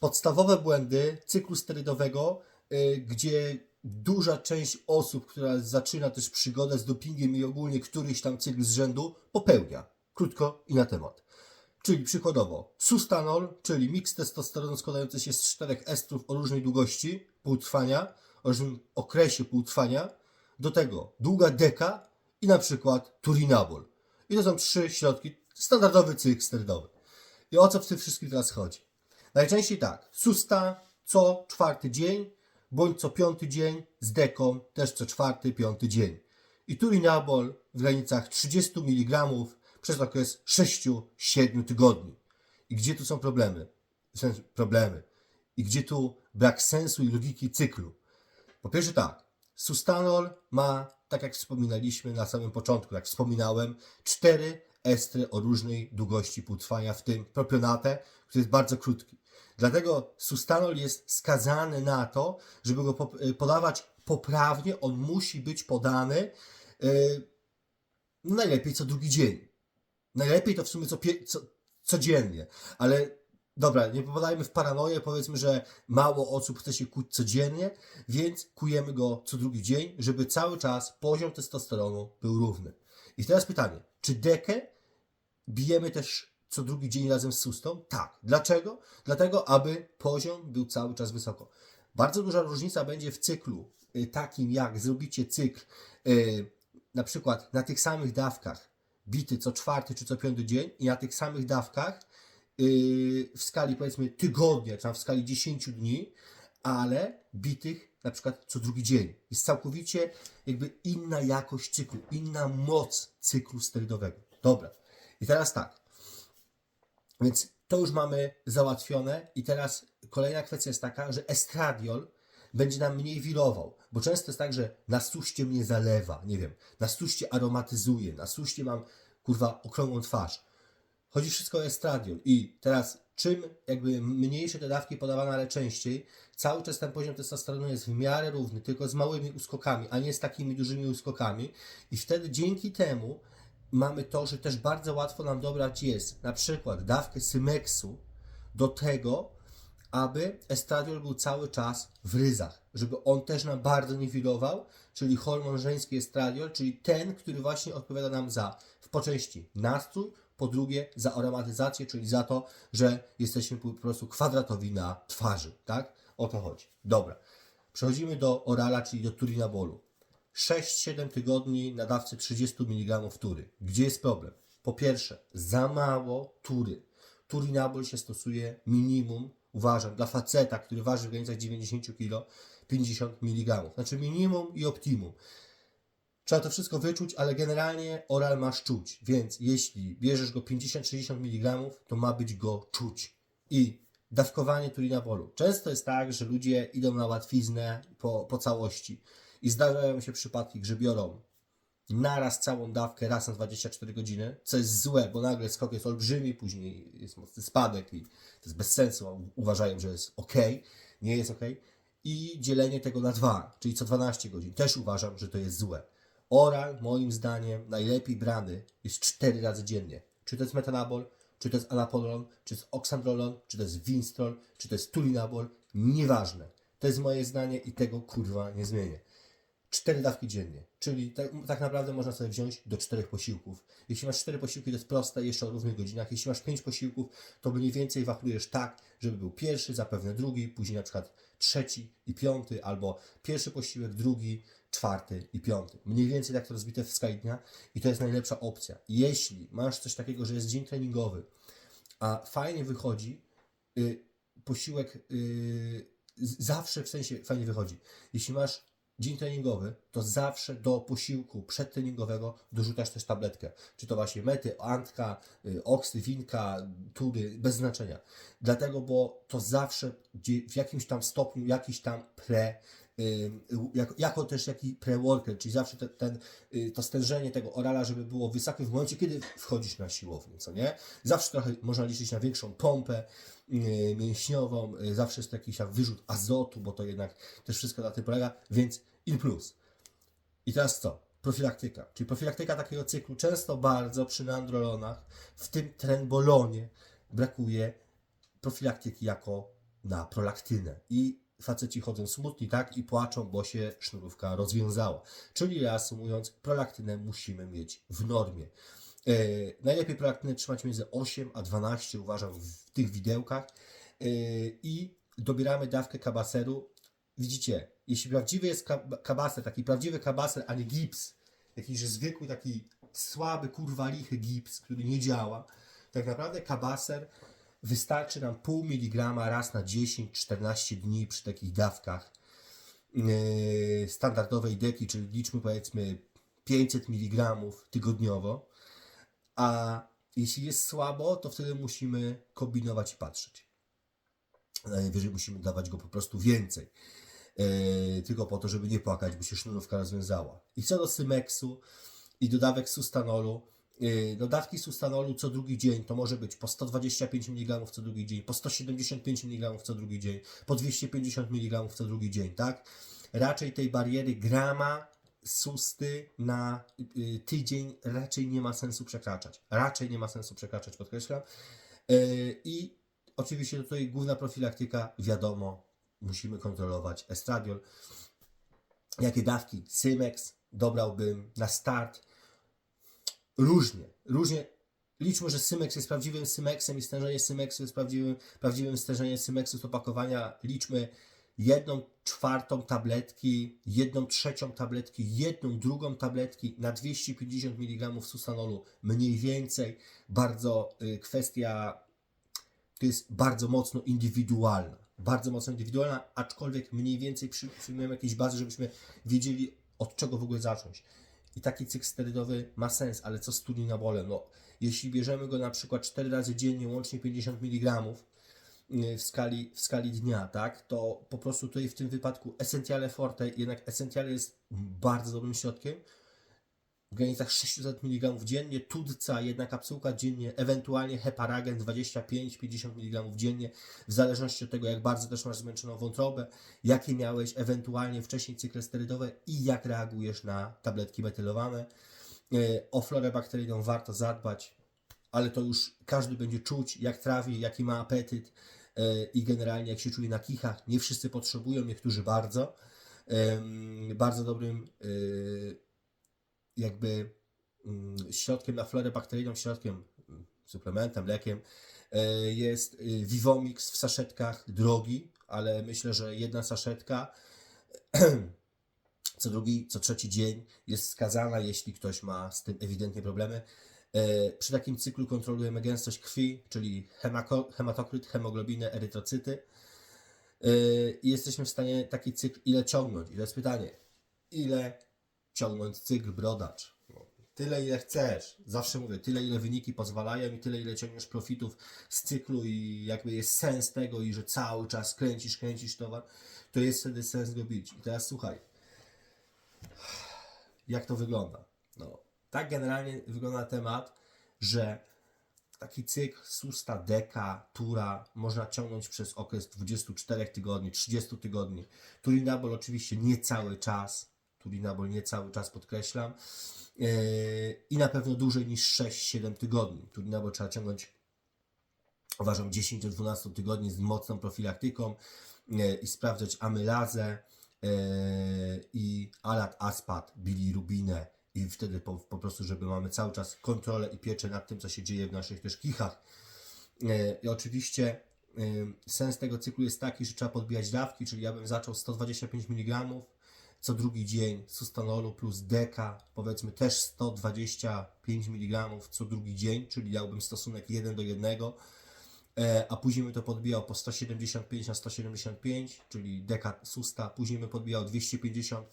podstawowe błędy cyklu sterydowego, y, gdzie duża część osób, która zaczyna też przygodę z dopingiem i ogólnie któryś tam cykl z rzędu, popełnia. Krótko i na temat. Czyli przykładowo sustanol, czyli miks testosteronu składający się z czterech estrów o różnej długości półtrwania, o różnym okresie półtrwania, do tego długa deka i na przykład turinabol. I to są trzy środki, standardowy cykl sterydowy. I o co w tym wszystkim teraz chodzi? Najczęściej tak, susta co czwarty dzień, bądź co piąty dzień, z deką też co czwarty, piąty dzień. I turinabol w granicach 30 mg przez okres 6-7 tygodni. I gdzie tu są problemy? Problemy. I gdzie tu brak sensu i logiki cyklu? Po pierwsze tak, sustanol ma, tak jak wspominaliśmy na samym początku, jak wspominałem, cztery estry o różnej długości półtrwania, w tym propionatę, który jest bardzo krótki. Dlatego sustanol jest skazany na to, żeby go y, podawać poprawnie, on musi być podany yy, no najlepiej co drugi dzień. Najlepiej to w sumie co, co, codziennie, ale dobra, nie popadajmy w paranoję, powiedzmy, że mało osób chce się kuć codziennie, więc kujemy go co drugi dzień, żeby cały czas poziom testosteronu był równy. I teraz pytanie, czy dekę bijemy też co drugi dzień razem z sustą? Tak. Dlaczego? Dlatego, aby poziom był cały czas wysoko. Bardzo duża różnica będzie w cyklu y, takim, jak zrobicie cykl y, na przykład na tych samych dawkach bity co czwarty czy co piąty dzień i na tych samych dawkach yy, w skali powiedzmy tygodnia, czy tam w skali 10 dni, ale bitych na przykład co drugi dzień. Jest całkowicie jakby inna jakość cyklu, inna moc cyklu sterydowego. Dobra. I teraz tak. Więc to już mamy załatwione i teraz kolejna kwestia jest taka, że estradiol będzie nam mniej wirował, bo często jest tak, że na suście mnie zalewa, nie wiem, na suście aromatyzuje, na suście mam, kurwa, okrągłą twarz. Chodzi wszystko o estradiol i teraz czym jakby mniejsze te dawki podawane, ale częściej, cały czas ten poziom testosteronu jest w miarę równy, tylko z małymi uskokami, a nie z takimi dużymi uskokami i wtedy dzięki temu mamy to, że też bardzo łatwo nam dobrać jest na przykład dawkę Symeksu do tego, aby estradiol był cały czas w ryzach, żeby on też nam bardzo nie wirował, czyli hormon żeński estradiol, czyli ten, który właśnie odpowiada nam za po części nastrój, po drugie za aromatyzację, czyli za to, że jesteśmy po prostu kwadratowi na twarzy, tak? O to chodzi. Dobra. Przechodzimy do orala, czyli do turinabolu. 6-7 tygodni na dawce 30 mg tury. Gdzie jest problem? Po pierwsze, za mało tury. Turinabol się stosuje minimum, uważam, dla faceta, który waży w granicach 90 kg, 50 mg. Znaczy minimum i optimum. Trzeba to wszystko wyczuć, ale generalnie oral masz czuć, więc jeśli bierzesz go 50-60 mg, to ma być go czuć. I dawkowanie turinabolu. Często jest tak, że ludzie idą na łatwiznę po, po całości i zdarzają się przypadki, że biorą naraz całą dawkę raz na 24 godziny, co jest złe, bo nagle skok jest olbrzymi, później jest mocny spadek i to jest bez sensu, uważają, że jest ok, nie jest ok. I dzielenie tego na dwa, czyli co 12 godzin, też uważam, że to jest złe. Oral, moim zdaniem, najlepiej brany jest 4 razy dziennie. Czy to jest metanabol, czy to jest anapolon, czy to jest oksandrolon, czy to jest winstrol, czy to jest tulinabol, nieważne. To jest moje zdanie i tego kurwa nie zmienię. Cztery dawki dziennie, czyli tak, tak naprawdę można sobie wziąć do czterech posiłków. Jeśli masz cztery posiłki, to jest proste, jeszcze o równych godzinach. Jeśli masz pięć posiłków, to mniej więcej wachlujesz tak, żeby był pierwszy, zapewne drugi, później na przykład trzeci i piąty, albo pierwszy posiłek, drugi, czwarty i piąty. Mniej więcej tak to rozbite w skali dnia i to jest najlepsza opcja. Jeśli masz coś takiego, że jest dzień treningowy, a fajnie wychodzi, y, posiłek y, zawsze w sensie fajnie wychodzi. Jeśli masz dzień treningowy, to zawsze do posiłku przedtreningowego dorzucasz też tabletkę. Czy to właśnie mety, antka, y, oksy, winka, tury, bez znaczenia. Dlatego, bo to zawsze w jakimś tam stopniu, jakiś tam pre, jako, jako też jaki pre-worker, czyli zawsze te, ten, y, to stężenie tego orala, żeby było wysokie w momencie, kiedy wchodzisz na siłownię, co nie? Zawsze trochę można liczyć na większą pompę y, mięśniową, y, zawsze jest jakiś wyrzut azotu, bo to jednak też wszystko na tym polega, więc in plus. I teraz co? Profilaktyka, czyli profilaktyka takiego cyklu. Często bardzo przy nandrolonach, w tym trenbolonie, brakuje profilaktyki jako na prolaktynę i faceci chodzą smutni, tak, i płaczą, bo się sznurówka rozwiązała. Czyli reasumując, prolaktynę musimy mieć w normie. E, najlepiej prolaktynę trzymać między 8 a 12, uważam, w tych widełkach. E, I dobieramy dawkę kabaseru. Widzicie, jeśli prawdziwy jest kab- kabaser, taki prawdziwy kabaser, a nie gips, jakiś zwykły, taki słaby, kurwa, lichy gips, który nie działa, tak naprawdę kabaser wystarczy nam pół miligrama raz na 10-14 dni przy takich dawkach yy, standardowej deki, czyli liczmy powiedzmy 500 mg tygodniowo, a jeśli jest słabo, to wtedy musimy kombinować i patrzeć. Najwyżej musimy dawać go po prostu więcej. Yy, tylko po to, żeby nie płakać, by się sznurówka rozwiązała. I co do Symexu i do dawek sustanolu, no dawki sustanolu co drugi dzień to może być po 125 mg co drugi dzień, po 175 mg co drugi dzień, po 250 mg co drugi dzień, tak? Raczej tej bariery grama susty na y, tydzień raczej nie ma sensu przekraczać. Raczej nie ma sensu przekraczać, podkreślam. I oczywiście tutaj główna profilaktyka, wiadomo, musimy kontrolować estradiol. Jakie dawki? Symex dobrałbym na start. Różnie, różnie. Liczmy, że Symex jest prawdziwym Symexem i stężenie Symexu jest prawdziwym, prawdziwym stężeniem Symexu z opakowania. Liczmy jedną czwartą tabletki, jedną trzecią tabletki, jedną drugą tabletki na 250 mg sustanolu mniej więcej. Bardzo y, kwestia to jest bardzo mocno indywidualna. Bardzo mocno indywidualna, aczkolwiek mniej więcej przy- przyjmujemy jakieś bazy, żebyśmy wiedzieli od czego w ogóle zacząć. I taki cykl sterydowy ma sens, ale co z turinabolem? No, jeśli bierzemy go na przykład 4 razy dziennie, łącznie 50 mg y, w skali, w skali dnia, tak, to po prostu tutaj w tym wypadku Essentiale Forte, jednak Essentiale jest bardzo dobrym środkiem, w granicach 600 mg dziennie, Tudca jedna kapsułka dziennie, ewentualnie Heparagen 25-50 mg dziennie, w zależności od tego, jak bardzo też masz zmęczoną wątrobę, jakie miałeś ewentualnie wcześniej cykle sterydowe i jak reagujesz na tabletki metylowane. E, O florę bakteryjną warto zadbać, ale to już każdy będzie czuć, jak trawi, jaki ma apetyt e, i generalnie jak się czuje na kichach. Nie wszyscy potrzebują, niektórzy bardzo. Bardzo dobrym e, jakby mm, środkiem na florę bakteryjną, środkiem, mm, suplementem, lekiem e, jest y, Vivomix w saszetkach, drogi, ale myślę, że jedna saszetka co drugi, co trzeci dzień jest skazana, jeśli ktoś ma z tym ewidentnie problemy. E, Przy takim cyklu kontrolujemy gęstość krwi, czyli hematokryt, hemoglobinę, erytrocyty. E, I jesteśmy w stanie taki cykl ile ciągnąć. I to jest pytanie, ile ciągnąć cykl brodacz? Tyle ile chcesz. Zawsze mówię, tyle ile wyniki pozwalają i tyle ile ciągniesz profitów z cyklu i jakby jest sens tego i że cały czas kręcisz, kręcisz towar, to jest wtedy sens go bić. I teraz słuchaj, jak to wygląda? No, tak generalnie wygląda temat, że taki cykl susta, deka, tura można ciągnąć przez okres 24 tygodni, 30 tygodni. Turinabol oczywiście nie cały czas, turinabol nie cały czas podkreślam yy, i na pewno dłużej niż 6-7 tygodni. Turinabol trzeba ciągnąć uważam 10 do 12 tygodni z mocną profilaktyką e, i sprawdzać amylazę e, i alat aspat, bilirubinę i wtedy po, po prostu, żeby mamy cały czas kontrolę i pieczę nad tym, co się dzieje w naszych też kichach. E, I oczywiście e, sens tego cyklu jest taki, że trzeba podbijać dawki, czyli ja bym zaczął 125 mg co drugi dzień sustanolu plus deka, powiedzmy też 125 mg co drugi dzień, czyli dałbym stosunek 1 do 1, e, a później bym to podbijał po 175 na 175, czyli deka susta, później bym podbijał 250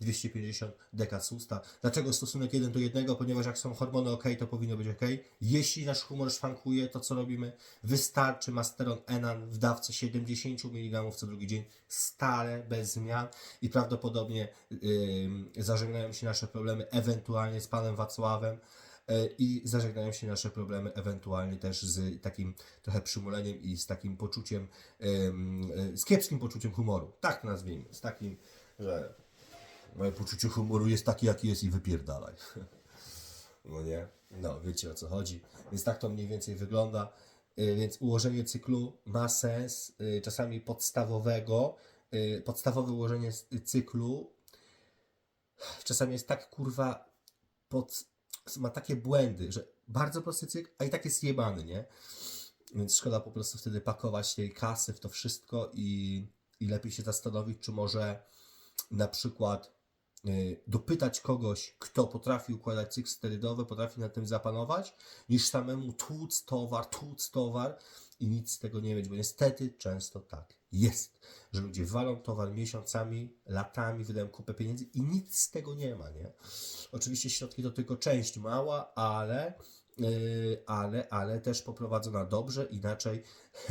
250 deka susta. Dlaczego stosunek 1 do 1? Ponieważ jak są hormony ok, to powinno być ok. Jeśli nasz humor szwankuje, to co robimy? Wystarczy masteron enan w dawce 70 mg co drugi dzień, stale, bez zmian i prawdopodobnie yy, zażegnają się nasze problemy ewentualnie z panem Wacławem yy, i zażegnają się nasze problemy ewentualnie też z takim trochę przymuleniem i z takim poczuciem, yy, z kiepskim poczuciem humoru. Tak to nazwijmy, z takim, że Moje poczucie humoru jest takie, jaki jest i wypierdalaj. No nie? No, wiecie o co chodzi. Więc tak to mniej więcej wygląda. Y, Więc ułożenie cyklu ma sens, y, czasami podstawowego. y, Podstawowe ułożenie cyklu czasami jest tak kurwa pod, ma takie błędy, że bardzo prosty cykl, a i tak jest jebany, nie? Więc szkoda po prostu wtedy pakować tej kasy w to wszystko i, i lepiej się zastanowić, czy może na przykład dopytać kogoś, kto potrafi układać cykl sterydowy, potrafi nad tym zapanować, niż samemu tłuc towar, tłuc towar i nic z tego nie mieć, bo niestety często tak jest, że ludzie walą towar miesiącami, latami, wydają kupę pieniędzy i nic z tego nie ma, nie? Oczywiście środki to tylko część mała, ale ale, ale też poprowadzona dobrze, inaczej,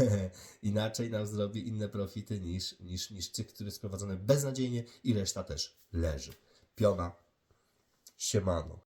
inaczej nam zrobi inne profity niż, niż, niż cykl, który jest prowadzony beznadziejnie i reszta też leży. Piona, siemano.